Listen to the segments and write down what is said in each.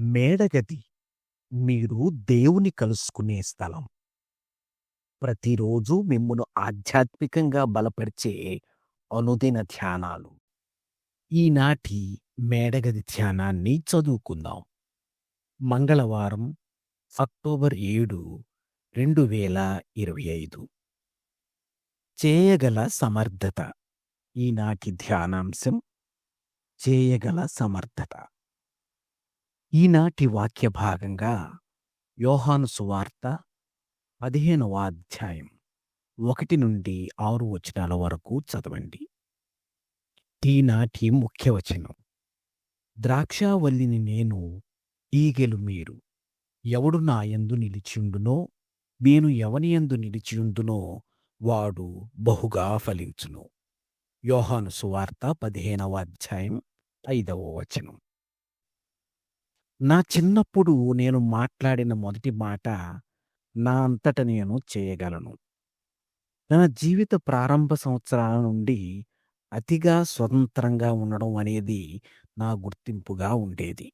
మేడగది మీరు దేవుని కలుసుకునే స్థలం. ప్రతిరోజు మిమ్మును ఆధ్యాత్మికంగా బలపరిచే అనుదిన ధ్యానాలు. ఈనాటి మేడగది ధ్యానాన్ని చదువుకుందాం. మంగళవారం అక్టోబర్ ఏడు రెండు వేల ఇరవై ఐదు చేయగల సమర్థత ఈనాటి ధ్యానాంశం చేయగల సమర్థత ఈనాటి వాక్య భాగంగా యోహాను సువార్త పదిహేనవ అధ్యాయం ఒకటి నుండి ఆరు వచనాల వరకు చదవండి. ఈనాటి ముఖ్య వచనం. ద్రాక్షావల్లిని నేను ఈగెలు మీరు ఎవడు నా యందు నిలిచియుండునో నేను ఎవని యందు నిలిచియుందునో వాడు బహుగా ఫలించును. యోహాను సువార్త పదిహేనవ అధ్యాయం ఐదవ వచనం. నా చిన్నప్పుడు నేను మాట్లాడిన మొదటి మాట నా అంతట నేను చేయగలను. నా జీవిత ప్రారంభ సంవత్సరాల నుండి అతిగా స్వతంత్రంగా ఉండడం అనేది నా గుర్తింపుగా ఉండేది.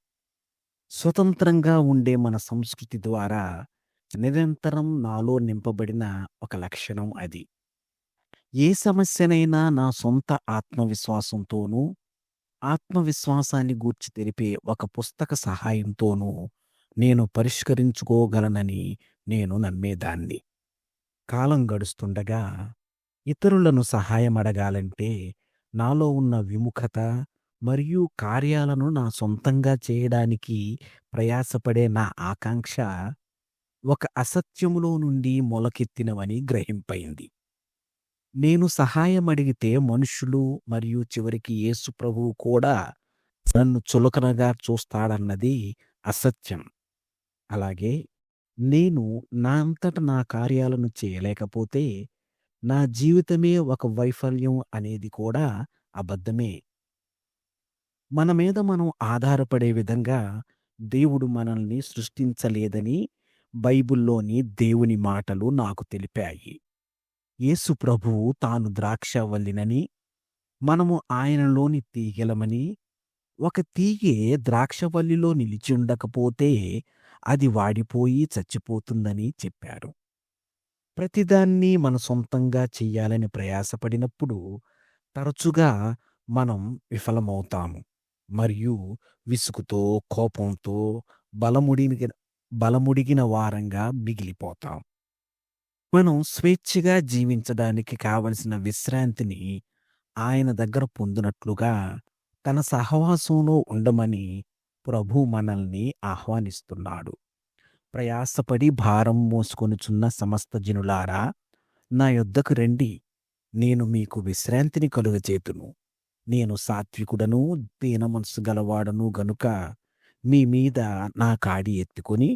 స్వతంత్రంగా ఉండే మన సంస్కృతి ద్వారా నిరంతరం నాలో నింపబడిన ఒక లక్షణం అది. ఏ సమస్యనైనా నా సొంత ఆత్మవిశ్వాసంతోనూ ఆత్మవిశ్వాసాన్ని గూర్చి తెలిపే ఒక పుస్తక సహాయంతోనూ నేను పరిష్కరించుకోగలనని నేను నమ్మేదాన్ని. కాలం గడుస్తుండగా ఇతరులను సహాయమడగాలంటే నాలో ఉన్న విముఖత మరియు కార్యాలను నా సొంతంగా చేయడానికి ప్రయాసపడే నా ఆకాంక్ష ఒక అసత్యములో నుండి మొలకెత్తినవని గ్రహింపైంది నేను సహాయం అడిగితే మనుషులు మరియు చివరికి యేసు ప్రభువు కూడా నన్ను చులకనగా చూస్తాడన్నది అసత్యం. అలాగే నేను నా అంతట నా కార్యాలను చేయలేకపోతే నా జీవితమే ఒక వైఫల్యం అనేది కూడా అబద్ధమే. మన మీద మనం ఆధారపడే విధంగా దేవుడు మనల్ని సృష్టించలేదని బైబిల్లోని దేవుని మాటలు నాకు తెలిపాయి. యేసు ప్రభువు తాను ద్రాక్షవల్లినని మనము ఆయనలోని తీగలమని ఒక తీగే ద్రాక్షవల్లిలో నిలిచి ఉండకపోతే అది వాడిపోయి చచ్చిపోతుందని చెప్పారు. ప్రతిదాన్ని మన సొంతంగా చెయ్యాలని ప్రయాసపడినప్పుడు తరచుగా మనం విఫలమవుతాము. మరియు విసుగుతో కోపంతో బలముడిగిన బలముడిగిన వారంగా మిగిలిపోతాం. మనం స్వేచ్ఛగా జీవించడానికి కావలసిన విశ్రాంతిని ఆయన దగ్గర పొందినట్లుగా తన సహవాసంలో ఉండమని ప్రభు మనల్ని ఆహ్వానిస్తున్నాడు. ప్రయాసపడి భారం మోసుకొనుచున్న సమస్త జనులారా నా యొద్దకు రండి. నేను మీకు విశ్రాంతిని కలుగచేతును నేను సాత్వికుడను దీన మనసు గలవాడను గనుక మీ మీద నా కాడి ఎత్తుకొని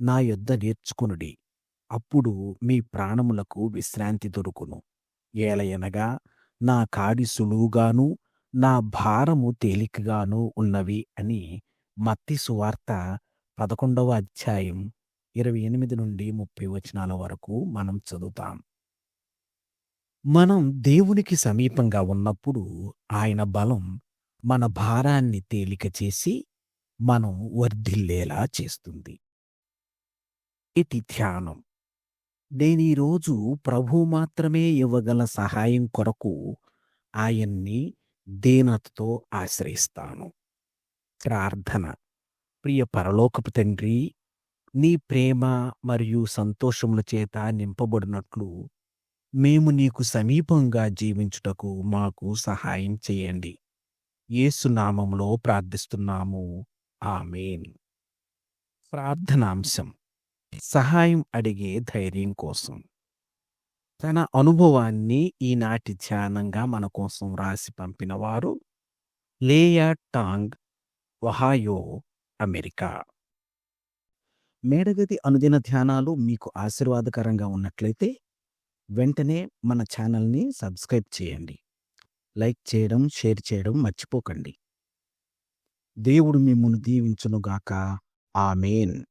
నా యొద్ద నేర్చుకునుడి. అప్పుడు మీ ప్రాణములకు విశ్రాంతి దొరుకును. ఏలయనగా నా కాడి సులువుగాను నా భారము తేలికగాను ఉన్నవి అని మత్తి సువార్త పదకొండవ అధ్యాయం ఇరవై ఎనిమిది నుండి ముప్పై వచనాల వరకు మనం చదువుతాం. మనం దేవునికి సమీపంగా ఉన్నప్పుడు ఆయన బలం మన భారాన్ని తేలిక చేసి మనం వర్ధిల్లేలా చేస్తుంది. ఇది ధ్యానం. నేను ఈరోజు ప్రభు మాత్రమే ఇవ్వగల సహాయం కొరకు ఆయన్ని దీనతతో ఆశ్రయిస్తాను. ప్రార్థన. ప్రియ పరలోకపు తండ్రి నీ ప్రేమ మరియు సంతోషముల చేత నింపబడినట్లు మేము నీకు సమీపంగా జీవించుటకు మాకు సహాయం చేయండి. యేసు ప్రార్థిస్తున్నాము. ఆమెన్. ప్రార్థనాంశం. సహాయం అడిగే ధైర్యం కోసం. తన అనుభవాన్ని ఈనాటి ధ్యానంగా మన కోసం రాసి పంపినవారు లేయా టాంగ్ వహాయో అమెరికా. మేడగది అనుదిన ధ్యానాలు మీకు ఆశీర్వాదకరంగా ఉన్నట్లయితే వెంటనే మన ఛానల్ని సబ్స్క్రైబ్ చేయండి. లైక్ చేయడం షేర్ చేయడం మర్చిపోకండి. దేవుడు మిమ్మల్ని దీవించునుగాక. ఆమెన్.